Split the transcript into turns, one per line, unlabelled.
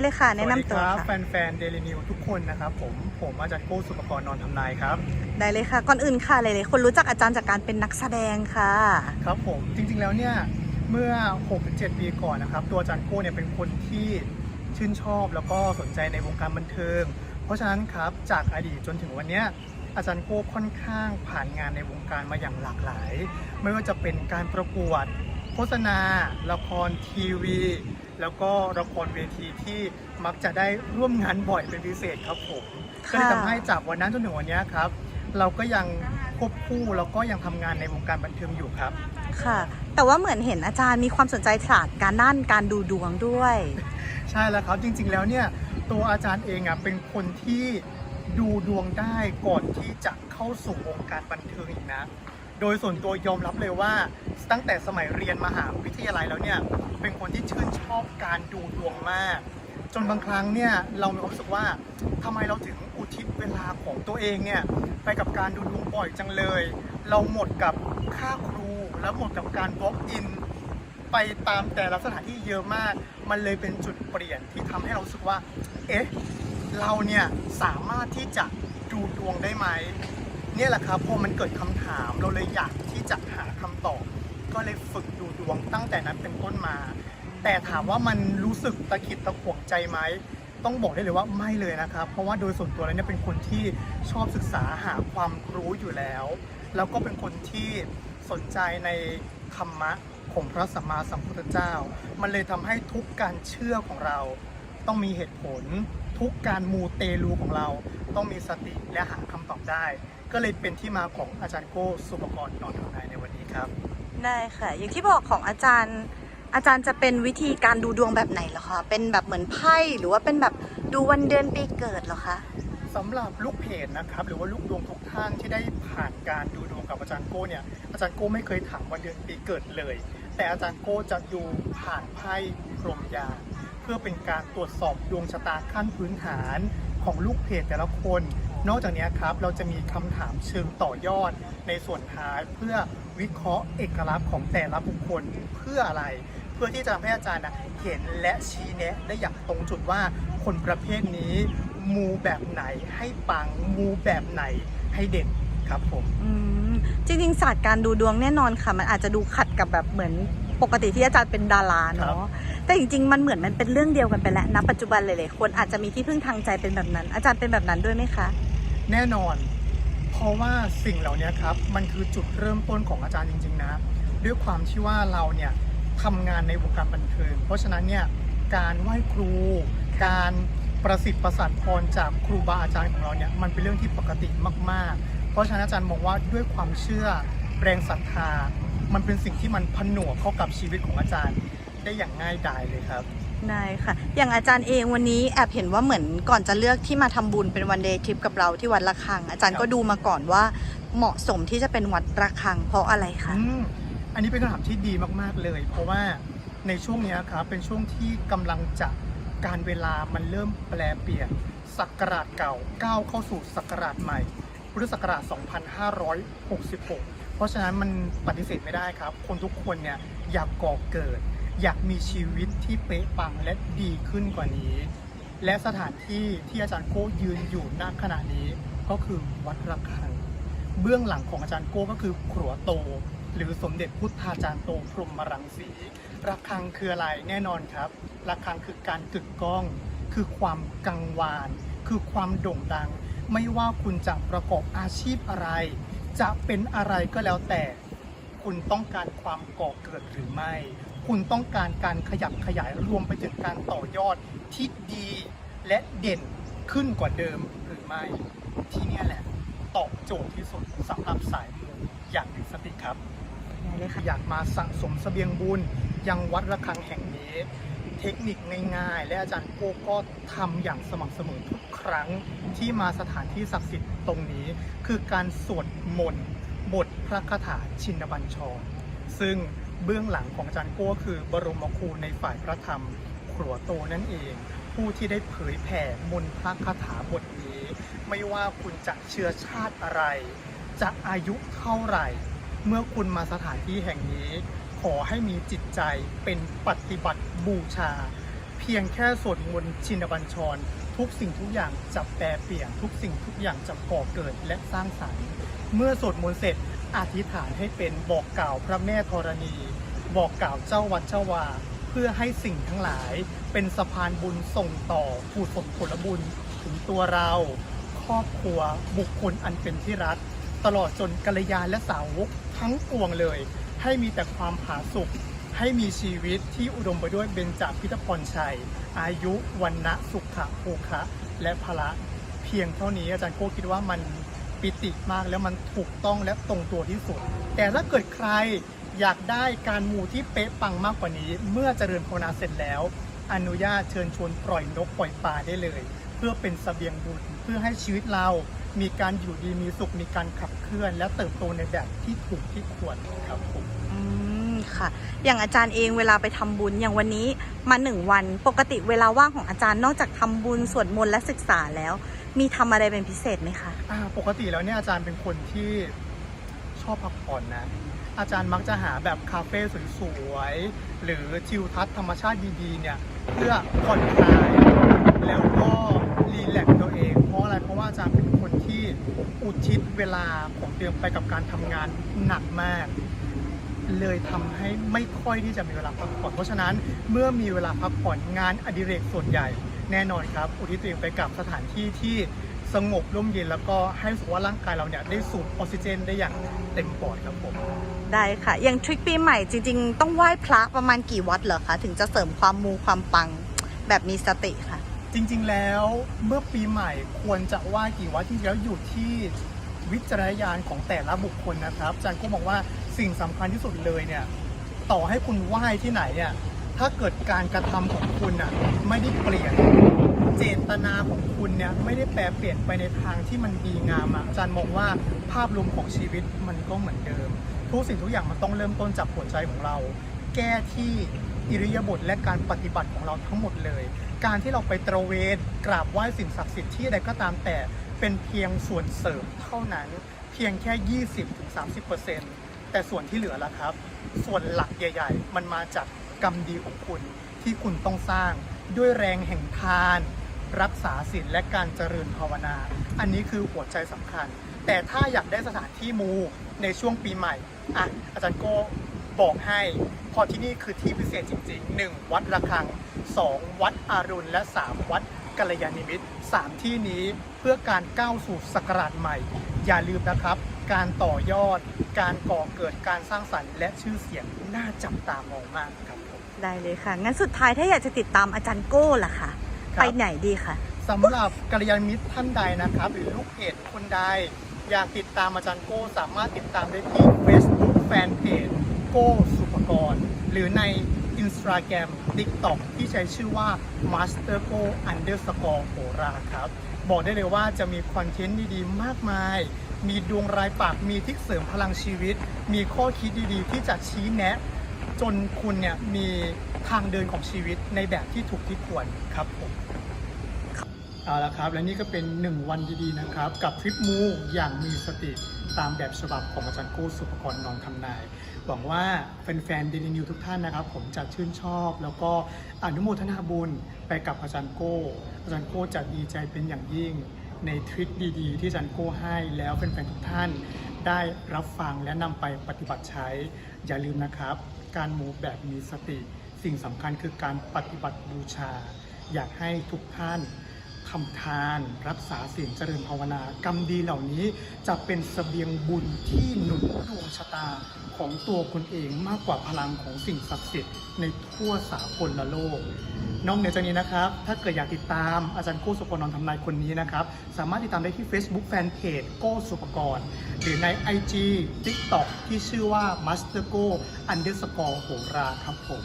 เลยค่ะ แนะนำตัว
สวัสดีครับ
ค่ะ
แฟนๆเดลินิวทุกคนนะครับผมผมอาจารย์โก้สุปกรณ์นอนทำนายครับ
ได้เลยค่ะ ก่อนอื่นค่ะหลายๆคนรู้จักอาจารย์จากการเป็นนักแสดงค่ะ
ครับผมจริงๆแล้วเนี่ยเมื่อ 6-7 ปีก่อนนะครับ ตัวอาจารย์โก้เนี่ยเป็นคนที่ชื่นชอบแล้วก็สนใจในวงการบันเทิง เพราะฉะนั้นครับจากอดีตจนถึงวันเนี้ยอาจารย์โก้ค่อนข้างผ่านงานในวงการมาอย่างหลากหลาย ไม่ว่าจะเป็นการประกวด โฆษณา ละครทีวี แล้วก็ละครเวทีที่มักจะได้ร่วมงานบ่อยเป็นพิเศษครับผม
ค่ะ
ก็เลยทำให้จากวันนั้นจนถึงวันเนี้ยครับ เราก็ยังควบคู่แล้วก็ยังทำงานในวงการบันเทิงอยู่ครับ
ค่ะ แต่ว่าเหมือนเห็นอาจารย์มีความสนใจศาสตร์การด้านการดูดวงด้วย
ใช่แล้วครับจริง ๆ แล้วเนี่ยตัวอาจารย์เองอะเป็นคนที่ดูดวงได้ก่อนที่จะเข้าสู่วงการบันเทิงอีกนะ โดยส่วนตัวยอมรับเลยว่าตั้งแต่สมัยเรียนมหาวิทยาลัยแล้วเนี่ย เป็นคนที่ชื่นชอบการดูดวงมาก จนบางครั้งเนี่ยเรามีความรู้สึกว่าทำไมเราถึงอุทิศเวลาของตัวเองเนี่ยไปกับการดูดวงบ่อยจังเลย เราหมดกับค่าครู แล้วหมดกับการ walk in ไปตามแต่ละสถานที่เยอะมาก มันเลยเป็นจุดเปลี่ยนที่ทำให้เราสึกว่า เอ๊ะ เราเนี่ยสามารถที่จะดูดวงได้ไหม เนี่ยแหละครับพอมันเกิดคำถามเราเลยอยากที่จะหาคำตอบ ก็เลยฝึกดูดวงตั้งแต่นั้นเป็นต้นมา แต่ถามว่ามันรู้สึกตะขิดตะขวงใจไหมต้องบอกได้เลยว่าไม่เลยนะครับ เพราะว่าโดยส่วนตัวแล้วเนี่ยเป็นคนที่ชอบศึกษาหาความรู้อยู่แล้ว แล้วก็เป็นคนที่สนใจในธรรมะของพระสัมมาสัมพุทธเจ้า มันเลยทำให้ทุกการเชื่อของเรา ต้องมีเหตุผล ทุกการมูเตลูของเรา ต้องมีสติและหาคำตอบได้ ก็เลยเป็นที่มาของอาจารย์โก้สุปกรณ์นอนทำนายในวันนี้ครับ
ได้ค่ะ อย่างที่บอกของอาจารย์ อาจารย์จะเป็นวิธีการดูดวงแบบไหนเหรอคะ เป็นแบบเหมือนไพ่หรือว่าเป็นแบบดูวันเดือนปีเกิดเหรอคะ
สำหรับลูกเพจนะครับหรือว่าลูกดวงทุกท่านที่ได้ผ่านการดูดวงกับอาจารย์โก้เนี่ยอาจารย์โก้ไม่เคยถามวันเดือนปีเกิดเลย แต่อาจารย์โก้จะดูผ่านไพ่พรมยาเพื่อเป็นการตรวจสอบดวงชะตาขั้นพื้นฐานของลูกเพจแต่ละคน นอกจากนี้ครับเราจะมีคำถามเชิงต่อยอดในส่วนท้ายเพื่อวิเคราะห์เอกลักษณ์ของแต่ละบุคคลเพื่ออะไร เพื่อที่จะทำให้อาจารย์นะเห็นและชี้แนะได้อย่างตรงจุดว่าคนประเภทนี้ มูแบบไหนให้ปังมูแบบไหนให้เด่นครับผม
อืมจริงๆศาสตร์การดูดวงแน่นอนค่ะ มันอาจจะดูขัดกับแบบเหมือนปกติที่อาจารย์เป็นดารา
ครั
เนาะ
บ
แต่จริงๆ มันเหมือนมันเป็นเรื่องเดียวกันไปแล้วณปัจจุบันหลายๆคนอาจจะมีที่พึ่งทางใจเป็นแบบนั้น อาจารย์เป็นแบบนั้นด้วยไหมคะ
แน่นอน เพราะว่าสิ่งเหล่านี้ครับ มันคือจุดเริ่มต้นของอาจารย์จริง ๆ นะ ด้วยความที่ว่าเราเนี่ยทำงานในวงการบันเทิง เพราะฉะนั้นเนี่ยการไหว้ครู การประสิทธิ์ประสาทพรจากครูบาอาจารย์ของเราเนี่ยมันเป็นเรื่องที่ปกติมากๆ เพราะฉะนั้นอาจารย์มองว่าด้วยความเชื่อแรงศรัทธา มันเป็นสิ่งที่มันผนวกเข้ากับชีวิตของอาจารย์ได้อย่างง่ายดายเลยครับ
ได้ค่ะ อย่างอาจารย์เองวันนี้แอบเห็นว่าเหมือนก่อนจะเลือกที่มาทำบุญเป็นวันเดย์ทริปกับเราที่วัดระฆัง อาจารย์ก็ดูมาก่อนว่าเหมาะสมที่จะเป็นวัดระฆังเพราะอะไรคะ
อันนี้เป็นคำถามที่ดีมากๆเลย เพราะว่าในช่วงนี้ครับเป็นช่วงที่กำลังจะการเวลามันเริ่มแปลเปลี่ยนศักราชเก่าก้าวเข้าสู่ศักราชใหม่พุทธศักราช 2566 เพราะฉะนั้นมันปฏิเสธไม่ได้ครับ คนทุกคนเนี่ยอยากก่อเกิด อยากมีชีวิตที่เป๊ะปังและดีขึ้นกว่านี้ และสถานที่ที่อาจารย์โก้ยืนอยู่ณขณะนี้ก็คือวัดระฆัง เบื้องหลังของอาจารย์โก้ก็คือครัวโต หรือสมเด็จพุทธาจารย์โตพรหมรังสีระฆังคืออะไรแน่นอนครับระฆังคือการกึกก้อง คือความกังวาน คือความโด่งดัง ไม่ว่าคุณจะประกอบอาชีพอะไร จะเป็นอะไรก็แล้วแต่ คุณต้องการความก่อเกิดหรือไม่ คุณต้องการการขยับขยายรวมไปถึงการต่อยอดที่ดีและเด่นขึ้นกว่าเดิมหรือไม่ที่เนี่ยแหละตอบโจทย์ที่สุดสำหรับสายมูอย่างมีสติครับ
ได้เลยค่ะ
อยากมาสะสมเสบียงบุญยังวัดระฆังแห่งนี้ เทคนิคง่ายๆ และอาจารย์โก้ก็ทำอย่างสม่ำเสมอทุกครั้งที่มาสถานที่ศักดิ์สิทธิ์ตรงนี้ คือการสวดมนต์บทพระคาถาชินบัญชร ซึ่ง เบื้องหลังของอาจารย์โก้คือบรมครูในฝ่ายพระธรรมครัวโตนั่นเอง ผู้ที่ได้เผยแผ่มนต์พระคาถาบทนี้ ไม่ว่าคุณจะเชื้อชาติอะไร จะอายุเท่าไหร่ เมื่อคุณมาสถานที่แห่งนี้ ขอให้มีจิตใจเป็นปฏิบัติบูชา เพียงแค่สวดมนต์ชินบัญชร ทุกสิ่งทุกอย่างจะแปรเปลี่ยนทุกสิ่งทุกอย่างจะก่อเกิดและสร้างสรรค์ เมื่อสวดมนต์เสร็จ อธิษฐานให้เป็นบอกกล่าวพระแม่ธรณี บอกกล่าวเจ้าวัดเจ้าวา เพื่อให้สิ่งทั้งหลาย เป็นสะพานบุญส่งต่อผู้สมผลบุญถึงตัวเรา ครอบครัวบุคคลอันเป็นที่รัก ตลอดจนกัลยาณและสาวกทั้งปวงเลย ให้มีแต่ความผาสุกให้มีชีวิตที่อุดมไปด้วยเบญจพิทพรชัย อายุวันนะสุขะโภคะ และพละ เพียงเท่านี้อาจารย์โก้คิดว่ามัน ปิติมากแล้วมันถูกต้องและตรงตัวที่สุด แต่ถ้าเกิดใครอยากได้การมูที่เป๊ะปังมากกว่านี้ เมื่อเจริญภาวนาเสร็จแล้ว อนุญาตเชิญชวนปล่อยนกปล่อยปลาได้เลย เพื่อเป็นเสบียงบุญเพื่อให้ชีวิตเรามีการอยู่ดีมีสุขมีการขับเคลื่อน และเติบโตในแบบที่ถูกที่ควรครับผม
อืมค่ะ อย่างอาจารย์เองเวลาไปทำบุญอย่างวันนี้มาหนึ่งวัน ปกติเวลาว่างของอาจารย์นอกจากทำบุญสวดมนต์และศึกษาแล้ว มีทำอะไรเป็นพิเศษไหมคะ
อ่าปกติแล้วเนี่ยอาจารย์เป็นคนที่ชอบพักผ่อนนะ อาจารย์มักจะหาแบบคาเฟ่สวยๆ หรือทิวทัศน์ธรรมชาติดีๆเนี่ยเพื่อผ่อนคลายแล้วก็รีแลกซ์ตัวเอง เพราะอะไรเพราะว่าอาจารย์เป็นคนที่อุทิศเวลาของเตรียมไปกับการทำงานหนักมาก เลยทำให้ไม่ค่อยที่จะมีเวลาพักผ่อนเพราะฉะนั้นเมื่อมีเวลาพักผ่อนงานอดิเรกส่วนใหญ่ แน่นอนครับ อุทิศตัวเองไปกับสถานที่ที่สงบร่มเย็นแล้วก็ให้รู้สึกว่าร่างกายเราเนี่ยได้สูดออกซิเจนได้อย่างเต็มปอดครับผม
ได้ค่ะ อย่างทริคปีใหม่จริง ๆ ต้องไหว้พระประมาณกี่วัดเหรอคะถึงจะเสริมความมูความปังแบบมีสติค่ะ
จริงๆแล้วเมื่อปีใหม่ควรจะไหว้กี่วัดที่แล้วอยู่ที่วิจารณญาณของแต่ละบุคคลนะครับอาจารย์ก็มองว่าสิ่งสำคัญที่สุดเลยเนี่ยต่อให้คุณไหว้ที่ไหนอะ ถ้าเกิดการกระทำของคุณอะไม่ได้เปลี่ยน เจตนาของคุณเนี่ยไม่ได้แปลเปลี่ยนไปในทางที่มันดีงามอะอาจารย์มองว่าภาพรวมของชีวิตมันก็เหมือนเดิม ทุกสิ่งทุกอย่างมันต้องเริ่มต้นจากหัวใจของเรา แก้ที่อิริยาบถและการปฏิบัติของเราทั้งหมดเลย การที่เราไปตระเวนกราบไหว้สิ่งศักดิ์สิทธิ์ที่ใดก็ตามแต่เป็นเพียงส่วนเสริมเท่านั้น เพียงแค่ 20-30%แต่ส่วนที่เหลือละครับ ส่วนหลักใหญ่ ๆ มันมาจาก กรรมดีของคุณที่คุณต้องสร้างด้วยแรงแห่งทาน รักษาศีลและการเจริญภาวนา อันนี้คือหัวใจสำคัญ แต่ถ้าอยากได้สถานที่มูในช่วงปีใหม่อะอาจารย์โก้บอกให้พอที่นี่คือที่พิเศษจริงๆ 1. วัดระฆัง 2. วัดอารุณ และ 3. วัดกัลยาณิมิตร3ที่นี้เพื่อการก้าวสู่ศักราชใหม่ อย่าลืมนะครับ การต่อยอด การก่อเกิดการสร้างสรรค์ และชื่อเสียงน่าจับตามองมากครับ
ได้เลยค่ะ งั้นสุดท้ายถ้าอยากจะติดตามอาจารย์โก้ล่ะค่ะ
ครับ
ไปไหนดีคะ
สำหรับกัลยาณมิตรท่านใดนะครับ หรือลูกเพจคนใด อยากติดตามอาจารย์โก้สามารถติดตามได้ที่ Facebook Fanpage โก้สุภกร หรือใน Instagram TikTok ที่ใช้ชื่อว่า Master Go Underscore โหราครับ บอกได้เลยว่าจะมีคอนเทนต์ดีๆ มากมาย มีดวงรายปากมีทริกเสริมพลังชีวิต มีข้อคิดดีๆ ที่จะชี้แนะ จนคุณเนี่ยมีทางเดินของชีวิตในแบบที่ถูกที่ควรครับผมเอาละครับ และนี่ก็เป็น 1 วันดีๆนะครับ กับทริปมูอย่างมีสติตามแบบฉบับของอาจารย์โก้สุภกรนองทำนายหวังว่าแฟนๆดีนิวทุกท่านนะครับ ผมจะชื่นชอบ แล้วก็อนุโมทนาบุญไปกับอาจารย์โก้ อาจารย์โก้จะดีใจเป็นอย่างยิ่ง ในทริคดีๆ ที่อาจารย์โก้ให้แล้วแฟนๆทุกท่านได้รับฟังและนำไปปฏิบัติใช้อย่าลืมนะครับ การมูแบบมีสติ สิ่งสำคัญคือการปฏิบัติบูชา อยากให้ทุกท่านทำทาน รักษาศีลเจริญภาวนากรรมดีเหล่านี้จะเป็นสเสบียงบุญที่หนุนดวงชะตาของตัวคนเองมากกว่าพลังของสิ่งศักดิ์สิทธิ์ในทั่วสากลละโลก นอกเหนือจากนี้นะครับ ถ้าเกิดอยากติดตามอาจารย์โก้สุปกรณ์นนทำนายคนนี้นะครับ สามารถติดตามได้ที่ Facebook Fanpage โก้สุปกรณ์ หรือใน IG TikTok ที่ชื่อว่า Master Go Underscore โหราครับผม